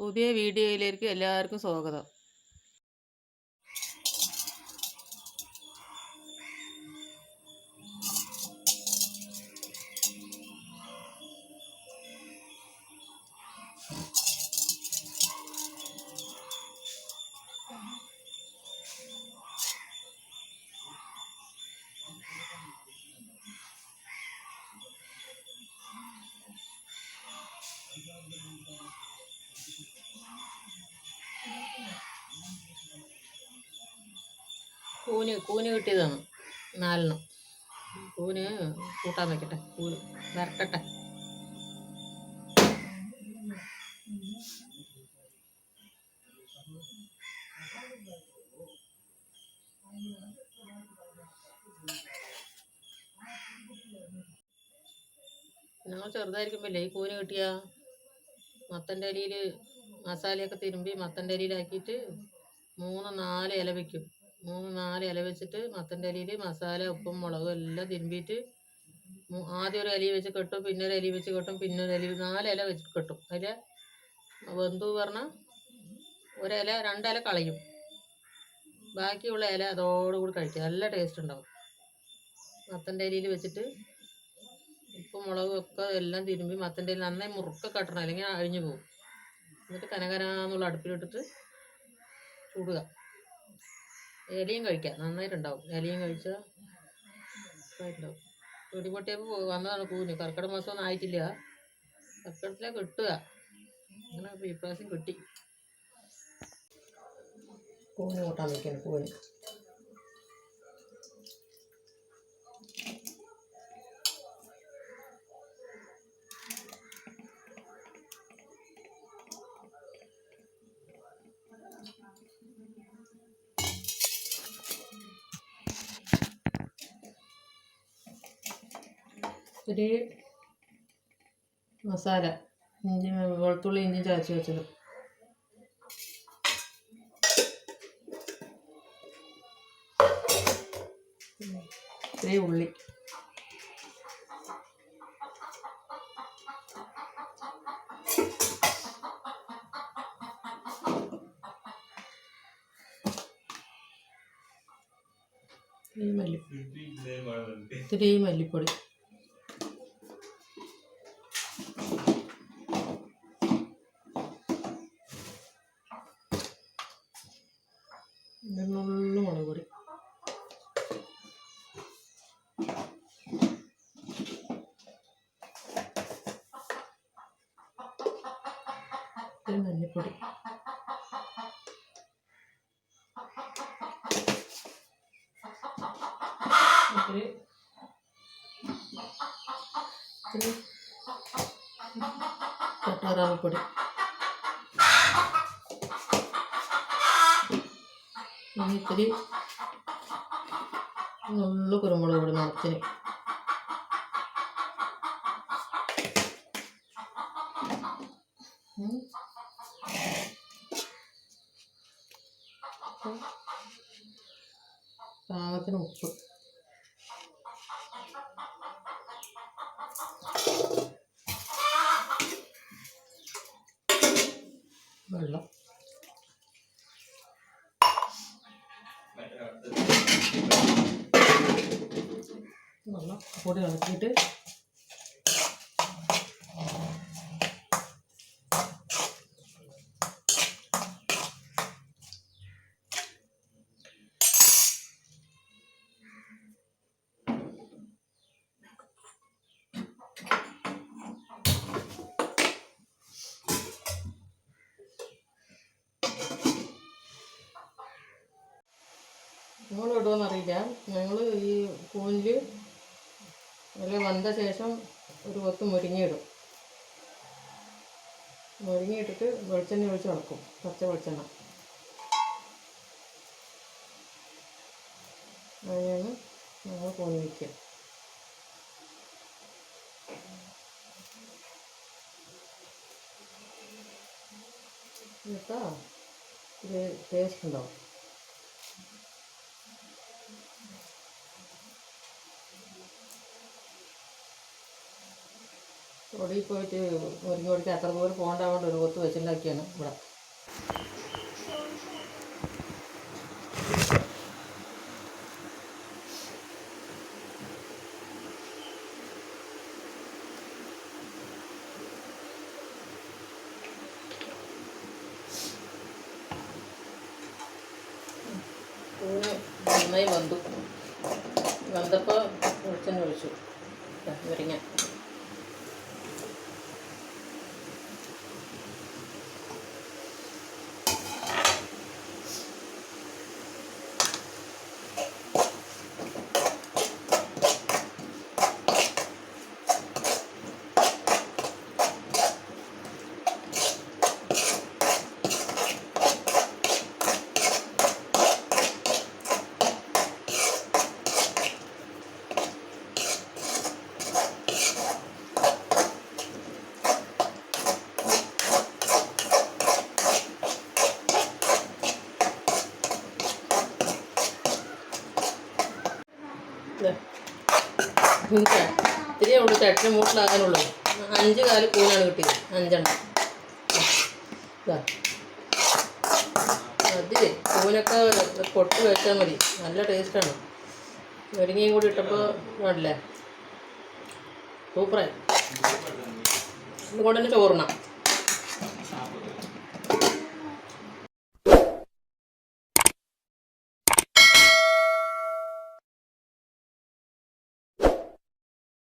പുതിയ വീഡിയോയിലേക്ക് എല്ലാവർക്കും സ്വാഗതം. കൂന് കൂന് കിട്ടിയതാണ്. നാലെണ്ണം. കൂന് കൂട്ടാൻ വെക്കട്ടെ. കൂന് വരട്ടട്ടെ. ഞങ്ങൾ ചെറുതായിരിക്കുമ്പോല്ലേ ഈ കൂന് കിട്ടിയ മത്തന്റെ അരിയിൽ മസാലയൊക്കെ തിരുമ്പി മത്തന്റെ അരിയിലാക്കിയിട്ട് മൂന്ന് നാല് ഇല വെക്കും. മൂന്ന് നാല് ഇല വെച്ചിട്ട് മത്തന്റെ ഇലയിൽ മസാല ഉപ്പും മുളകും എല്ലാം തിരുമ്പിയിട്ട് ആദ്യം ഒരു ഇലയിൽ വെച്ച് കെട്ടും പിന്നെ ഒരു ഇലയിൽ വെച്ച് കെട്ടും പിന്നെ ഒരു ഇലയിൽ നാല് ഇല വെച്ച് കെട്ടും. അതിൽ വെന്തു പറഞ്ഞാൽ ഒരില രണ്ടില കളയും. ബാക്കിയുള്ള ഇല അതോടുകൂടി കഴിക്കുക നല്ല ടേസ്റ്റ് ഉണ്ടാവും. മത്തന്റെ ഇലയിൽ വെച്ചിട്ട് ഉപ്പും മുളകും ഒക്കെ എല്ലാം തിരുമ്പി മത്തന്റെ ഇല നന്നായി മുറുക്ക കട്ടണം അല്ലെങ്കിൽ അഴിഞ്ഞു പോകും. എന്നിട്ട് കനകനാന്നുള്ള അടുപ്പിലിട്ടിട്ട് ചൂടുക. ഇലയും കഴിക്കാം. നന്നായിട്ടുണ്ടാവും. ഇലയും കഴിച്ചാൽ ഉണ്ടാവും വെടിപൊട്ടിയപ്പോൾ വന്നതാണ് കൂന് കർക്കിടക മാസമൊന്നും ആയിട്ടില്ല. കർക്കിടത്തിലാണ് കിട്ടുക. അങ്ങനെ ഇപ്രാവശ്യം കിട്ടി. കൂന് കൂട്ടാൻ നിൽക്കുന്നു കൂന് ഒരു മസാല ഇഞ്ചി വെളുത്തുള്ളി ഇഞ്ചി ചതച്ച് വെച്ചത്. ഇത്തിരി ഉള്ളി. ഇത്തിരി മല്ലിപ്പൊടി. നുള്ളു മുളക് പൊടി മല്ലിപ്പൊടി ഇത്തിരി ഇത്തിരി ചട്ടറാവിപ്പൊടി ഇനി ഇത്തിരി നുള്ളു കുരുമുളക് പൊടി മണത്തിന് പാകത്തിന് ഉപ്പ്. വെള്ളം. വെള്ളം പൊടി ഇളക്കിയിട്ട് ഞങ്ങൾ ഇടുമെന്ന് അറിയില്ല ഞങ്ങൾ ഈ കൂനിൽ നല്ല വന്ന ശേഷം ഒരു കൊത്ത് മുരിങ്ങയിടും. മുരിങ്ങയിട്ടിട്ട് വെളിച്ചെണ്ണ ഒഴിച്ച് ഇളക്കും പച്ച വെളിച്ചെണ്ണ. അങ്ങനെയാണ് ഞങ്ങൾ കൂഞ്ഞ് വയ്ക്കുക എന്നിട്ടാ ഇത് ടേസ്റ്റ് ഉണ്ടാവും ഒടിയിൽ പോയിട്ട് ഒരുങ്ങി ഓടിക്കാൻ അത്ര ദൂരം പോകണ്ടാവേണ്ട ഒരു കൊത്ത് വെച്ചുണ്ടാക്കിയാണ് ഇവിടെ. നന്നായി വന്നു. വന്നപ്പോൾ വെളിച്ചെണ്ണ ഒഴിച്ചു. മുരിങ്ങ. ഇത്തിരിയേ ഉള്ളൂ ചട്ടിന് മൂട്ടിലാകാനുള്ളൂ അഞ്ച് കാൽ കൂനാണ് കിട്ടിയത് അഞ്ചെണ്ണം. അതിൽ കൂനൊക്കെ പൊട്ട് വെച്ചാൽ മതി നല്ല ടേസ്റ്റാണ് ഒരുങ്ങിയും കൂടി ഇട്ടപ്പോൾ ആണല്ലേ സൂപ്പറായി. കൊണ്ടുതന്നെ തന്നെ.